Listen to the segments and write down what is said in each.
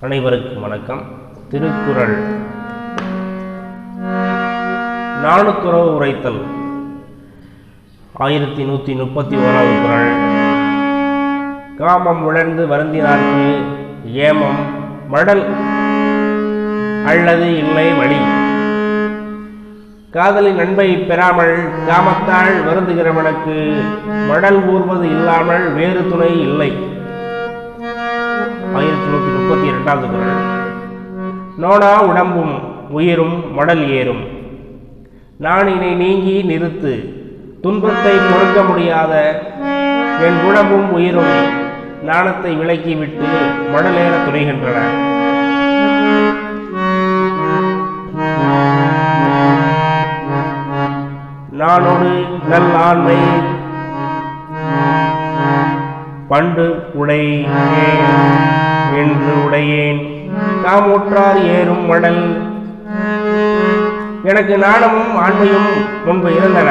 அனைவருக்கும் வணக்கம். திருக்குறள். நானுத்துறவு உரைத்தல். ஆயிரத்தி நூற்றி முப்பத்தி ஓராவது குரல். காமம் உணர்ந்து வருந்தினார்க்கு ஏமம் மடல் அல்லது இல்லை வழி. காதலின் நன்மை பெறாமல் காமத்தால் வருந்துகிறவனுக்கு மடல் ஊர்வது இல்லாமல் வேறு துணை இல்லை. ஆயிரத்தி நூற்றி முப்பத்தி இரண்டாவது குரல். நோனா உடம்பும் உயிரும் மடல் ஏறும். நாணினை நீங்கி நிறுத்து துன்பத்தை பொறுக்க முடியாத என் உடம்பும் உயிரும் நாணத்தை விலக்கிவிட்டு மடலேற துணிகின்றன. நானோடு நல்லாண்மை பண்டு உடை உடையேன். என்று ஊற்றார் ஏறும் மடல் எனக்கு நாணமும் ஆண்மையும் முன்பு இருந்தன.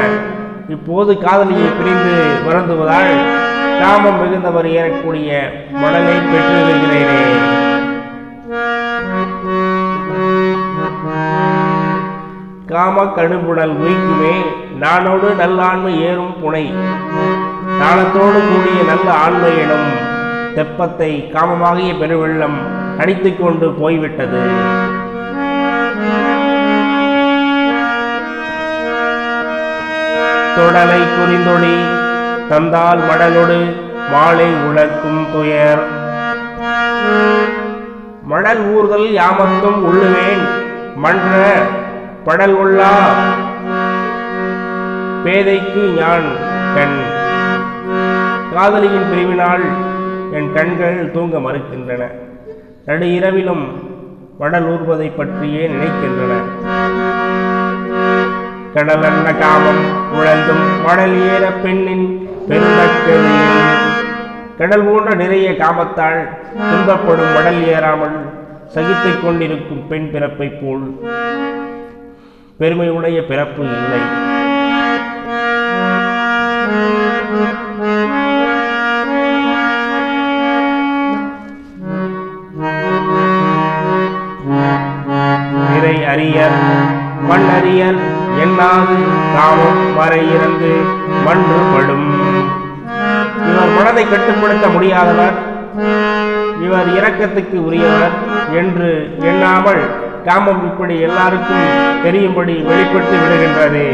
இப்போது காதலியை பிரிந்து வருந்துவதால் காமம் மிகுந்தவர் ஏறக்கூடிய மடலை பெற்றிருக்கிறேனே காம கடுபுடல் உயிக்குமே நானோடு நல்லாண்மை ஏறும் புனை. நாணத்தோடு கூடிய நல்ல ஆண்மை எனும் தெப்பத்தை காமமாகிய பெருவெள்ளம் அடித்துக் கொண்டு போய்விட்டது. தொடலை குறிந்தொழி தந்தால் மடலொடு மாலை உழக்கும் துயர். மடல் ஊர்தல் யாமத்தும் உள்ளுவேன் மன்ற படல் உள்ளா பேதைக்கு ஞான் கண். காதலியின் பிரிவினால் என் கண்கள் தூங்க மறுக்கின்றன. நடு இரவிலும் வடல் ஊர்வதை பற்றியே நினைக்கின்றன. கடலன்ன காமம் உழந்தும் மடல் ஏற பெண்ணின் பெருந்தக்கதியில் கடல் போன்ற நிறைய காமத்தால் துன்பப்படும் மடல் ஏறாமல் சகித்துக் கொண்டிருக்கும் பெண் பிறப்பைப் போல் பெருமையுடைய பிறப்பு இல்லை. அறியர் மண்ணறியர் எண்ணாது தாமும் வரை இறந்து மன்று படும் இவர் மனதை கட்டுப்படுத்த முடியாதவர் இவர் இரக்கத்துக்கு உரியவர் என்று எண்ணாமல் காமம் இப்படி எல்லாருக்கும் தெரியும்படி வெளிப்பட்டு விடுகின்றது.